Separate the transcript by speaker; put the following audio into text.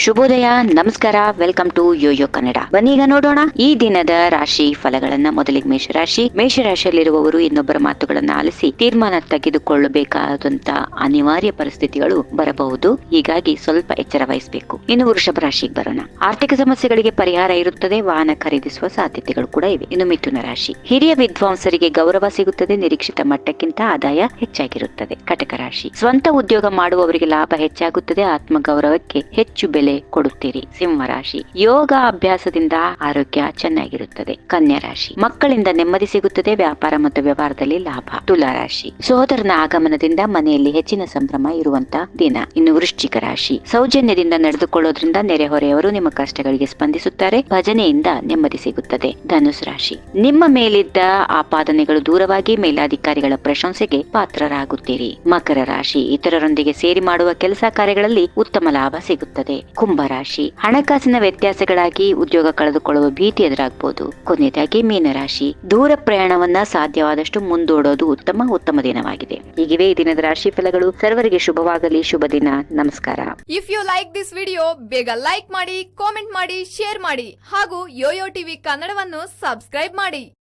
Speaker 1: ಶುಭೋದಯ, ನಮಸ್ಕಾರ welcome to Yoyo Kannada ಬನ್ನೀಗ ನೋಡೋಣ ಈ ದಿನದ ರಾಶಿ ಫಲಗಳನ್ನ. ಮೊದಲಿಗೆ ಮೇಷರಾಶಿ. ಮೇಷರಾಶಿಯಲ್ಲಿರುವವರು ಇನ್ನೊಬ್ಬರ ಮಾತುಗಳನ್ನ ಆಲಿಸಿ ತೀರ್ಮಾನ ತೆಗೆದುಕೊಳ್ಳಬೇಕಾದಂತ ಅನಿವಾರ್ಯ ಪರಿಸ್ಥಿತಿಗಳು ಬರಬಹುದು. ಹೀಗಾಗಿ ಸ್ವಲ್ಪ ಎಚ್ಚರ ವಹಿಸಬೇಕು. ಇನ್ನು ವೃಷಭ ರಾಶಿಗೆ ಬರೋಣ. ಆರ್ಥಿಕ ಸಮಸ್ಯೆಗಳಿಗೆ ಪರಿಹಾರ ಇರುತ್ತದೆ. ವಾಹನ ಖರೀದಿಸುವ ಸಾಧ್ಯತೆಗಳು ಕೂಡ ಇವೆ. ಇನ್ನು ಮಿಥುನ ರಾಶಿ. ಹಿರಿಯ ವಿದ್ವಾಂಸರಿಗೆ ಗೌರವ ಸಿಗುತ್ತದೆ. ನಿರೀಕ್ಷಿತ ಮಟ್ಟಕ್ಕಿಂತ ಆದಾಯ ಹೆಚ್ಚಾಗಿರುತ್ತದೆ. ಕಟಕ ರಾಶಿ. ಸ್ವಂತ ಉದ್ಯೋಗ ಮಾಡುವವರಿಗೆ ಲಾಭ ಹೆಚ್ಚಾಗುತ್ತದೆ. ಆತ್ಮಗೌರವಕ್ಕೆ ಹೆಚ್ಚು ಬೆಲೆ ಕೊಡುತ್ತೀರಿ. ಸಿಂಹ ರಾಶಿ ಯೋಗ ಅಭ್ಯಾಸದಿಂದ ಆರೋಗ್ಯ ಚೆನ್ನಾಗಿರುತ್ತದೆ. ಕನ್ಯಾ ರಾಶಿ ಮಕ್ಕಳಿಂದ ನೆಮ್ಮದಿ ಸಿಗುತ್ತದೆ. ವ್ಯಾಪಾರ ಮತ್ತು ವ್ಯವಹಾರದಲ್ಲಿ ಲಾಭ. ತುಲಾ ರಾಶಿ ಸಹೋದರನ ಆಗಮನದಿಂದ ಮನೆಯಲ್ಲಿ ಹೆಚ್ಚಿನ ಸಂಭ್ರಮ ಇರುವಂತ ದಿನ. ಇನ್ನು ವೃಶ್ಚಿಕ ರಾಶಿ ಸೌಜನ್ಯದಿಂದ ನಡೆದುಕೊಳ್ಳೋದ್ರಿಂದ ನೆರೆಹೊರೆಯವರು ನಿಮ್ಮ ಕಷ್ಟಗಳಿಗೆ ಸ್ಪಂದಿಸುತ್ತಾರೆ. ಭಜನೆಯಿಂದ ನೆಮ್ಮದಿ ಸಿಗುತ್ತದೆ. ಧನುಸ್ ರಾಶಿ ನಿಮ್ಮ ಮೇಲಿದ್ದ ಆಪಾದನೆಗಳು ದೂರವಾಗಿ ಮೇಲಾಧಿಕಾರಿಗಳ ಪ್ರಶಂಸೆಗೆ ಪಾತ್ರರಾಗುತ್ತೀರಿ. ಮಕರ ರಾಶಿ ಇತರರೊಂದಿಗೆ ಸೇರಿ ಮಾಡುವ ಕೆಲಸ ಕಾರ್ಯಗಳಲ್ಲಿ ಉತ್ತಮ ಲಾಭ ಸಿಗುತ್ತದೆ. ಕುಂಭ ರಾಶಿ. ಹಣಕಾಸಿನ ವ್ಯತ್ಯಾಸಗಳಾಗಿ ಉದ್ಯೋಗ ಕಳೆದುಕೊಳ್ಳುವ ಭೀತಿ ಎದುರಾಗಬಹುದು ಕೊನೆಯದಾಗಿ ಮೀನರಾಶಿ. ದೂರ ಪ್ರಯಾಣವನ್ನ ಸಾಧ್ಯವಾದಷ್ಟು ಮುಂದೂಡೋದು ಉತ್ತಮ ಉತ್ತಮ ದಿನವಾಗಿದೆ. ಹೀಗಿವೆ ಈ ದಿನದ ರಾಶಿ ಫಲಗಳು. ಸರ್ವರಿಗೆ ಶುಭವಾಗಲಿ, ಶುಭ ದಿನ. ನಮಸ್ಕಾರ.
Speaker 2: If you like this video ಬೇಗ ಲೈಕ್ ಮಾಡಿ ಕಾಮೆಂಟ್ ಮಾಡಿ ಶೇರ್ ಮಾಡಿ ಹಾಗೂ ಯೋಯೋ ಟಿವಿ ಕನ್ನಡವನ್ನು ಸಬ್ಸ್ಕ್ರೈಬ್ ಮಾಡಿ.